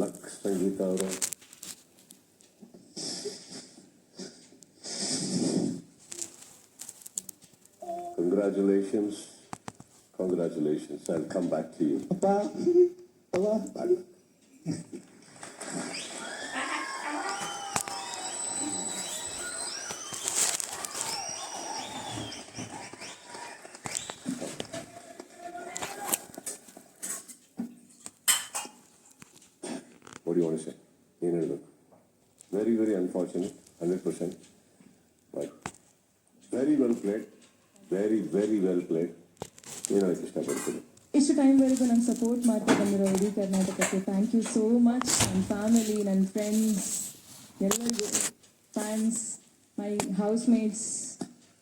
Luck ಸಂಗೀತ ಅವರು congratulations congratulations I come back to you ಅಪ್ಪ ನೋಡಿ ಒಣಸೆ ಏನು ಹೇಳಬೇಕು very very unfortunate hundred percent but very well played very very well played ಏನು ಹೇಳಕ್ಕೆ ಇಷ್ಟಪಡ್ತೀನಿ. ಇಷ್ಟು ಟೈಮ್ವರೆಗೂ ನಂಗೆ ಸಪೋರ್ಟ್ ಮಾಡ್ತಾ ಬಂದಿರೋ ಇಡೀ ಕರ್ನಾಟಕಕ್ಕೆ ಥ್ಯಾಂಕ್ ಯು ಸೋ ಮಚ್ ನನ್ನ ಫ್ಯಾಮಿಲಿ ನನ್ನ ಫ್ರೆಂಡ್ಸ್ ಎಲ್ಲರಿಗೂ ಫ್ಯಾನ್ಸ್ ಮೈ ಹೌಸ್ ಮೇಟ್ಸ್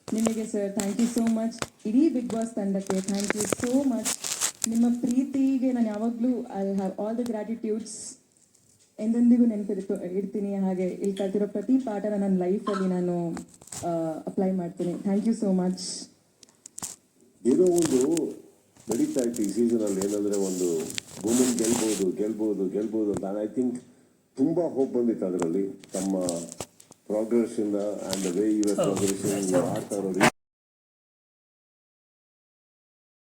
ನಿಮಗೆ sir thank you so much ಇಡೀ ಬಿಗ್ ಬಾಸ್ ತಂಡಕ್ಕೆ ಥ್ಯಾಂಕ್ ಯು ಸೋ ಮಚ್ ನಿಮ್ಮ ಪ್ರೀತಿಗೆ ನಾನು ಯಾವಾಗಲೂ I have all the gratitudes ಎಂದೆಂದಿಗೂ ನೆನಪಿಡ್ತು ಇಡ್ತೀನಿ. ಹಾಗೆ ಇಲ್ಲಿ ಕಲ್ತಿರೋ ಪ್ರತಿ ಪಾಠನ ನನ್ನ ಲೈಫಲ್ಲಿ ನಾನು ಅಪ್ಲೈ ಮಾಡ್ತೀನಿ. ಥ್ಯಾಂಕ್ ಯು ಸೋ ಮಚ್ ಏನೋ ಒಂದು ನಡೀತಾ ಇತ್ತು ಈ ಸೀಸನ್ ಅಲ್ಲಿ. ಏನಂದ್ರೆ ಒಂದು ವುಮೆನ್ ಗೆಲ್ಬಹುದು ಗೆಲ್ಬಹುದು ಗೆಲ್ಬಹುದು ಅಂತ. ಐ ಥಿಂಕ್ ತುಂಬಾ ಹೋಪ್ ಬಂದಿತ್ತು ಅದರಲ್ಲಿ. ತಮ್ಮ ಪ್ರೋಗ್ರೆಸ್ ಇಂದ ಅಂಡ್ ವೇ ಇವರ್ ಪ್ರೋಗ್ರೆಸ್ ಆಡ್ತಾ ಇರೋದು